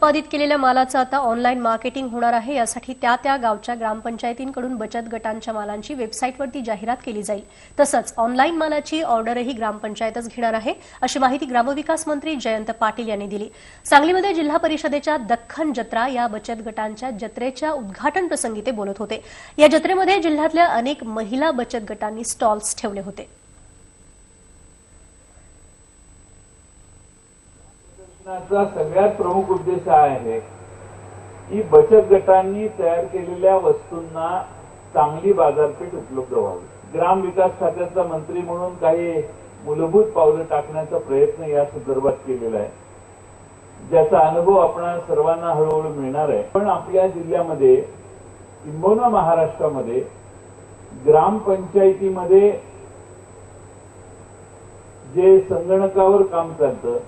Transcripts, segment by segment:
उत्पादित केलेल्या मालाचं आता ऑनलाईन मार्केटिंग होणार आहे यासाठी त्या त्या गावच्या ग्रामपंचायतींकडून बचत गटांच्या मालांची वेबसाईटवरती जाहिरात केली जाईल. तसंच ऑनलाईन मालाची ऑर्डरही ग्रामपंचायतच घेणार आहे अशी माहिती ग्रामविकास मंत्री जयंत पाटील यांनी दिली. सांगलीमध्ये जिल्हा परिषदेच्या दख्खन जत्रा या बचत गटांच्या जत्रेच्या उद्घाटन प्रसंगी ते बोलत होते. या जत्रेमध्ये जिल्ह्यातल्या अनेक महिला बचत गटांनी स्टॉल्स ठेवले होते. प्रदर्शनाचा सगळ्यात प्रमुख उद्देश हा. आहे की बचत गटांनी तयार केलेल्या वस्तूंना चांगली बाजारपेठ उपलब्ध व्हावी. ग्राम विकास खात्याचा मंत्री म्हणून काही मूलभूत पावलं टाकण्याचा प्रयत्न या संदर्भात केलेला आहे. ज्याचा अनुभव आपण सर्वांना हळूहळू मिळणार आहे. पण आपल्या जिल्ह्यामध्ये किंबहुना महाराष्ट्रामध्ये ग्रामपंचायतीमध्ये जे संगणकावर काम चालतं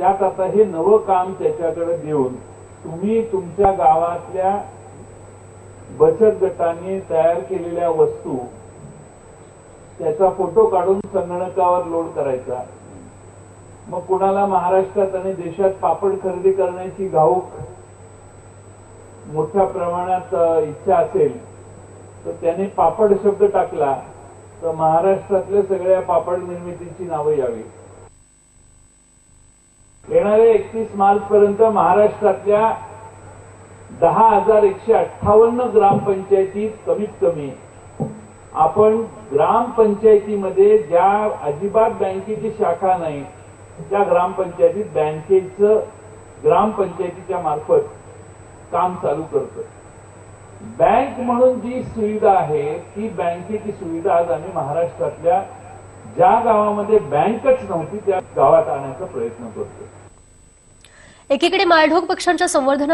त्यात आता हे नवं काम त्याच्याकडे देऊन तुम्ही तुमच्या गावातल्या बचत गटांनी तयार केलेल्या वस्तू त्याचा फोटो काढून संगणकावर लोड करायचा. मग कुणाला महाराष्ट्रात आणि देशात पापड खरेदी करण्याची घाऊक मोठ्या प्रमाणात इच्छा असेल तर त्याने पापड शब्द टाकला तर महाराष्ट्रातल्या सगळ्या पापड निर्मितीची नावं यावी. येणाऱ्या एकतीस मार्च पर्यंत महाराष्ट्रातल्या दहा हजार एकशे अठ्ठावन्न ग्रामपंचायतीत कमीत कमी. आपण ग्रामपंचायतीमध्ये ज्या अजिबात बँकेची शाखा नाही त्या ग्रामपंचायतीत बँकेचं ग्रामपंचायतीच्या मार्फत काम चालू करतो बँक म्हणून जी सुविधा आहे ती बँकेची सुविधा आज आम्ही महाराष्ट्रातल्या ज्या गावामध्ये बँकच नव्हती त्या गावात आणण्याचा प्रयत्न करतो एकीकडे माळढोक पक्ष्यांच्या संवर्धनासाठी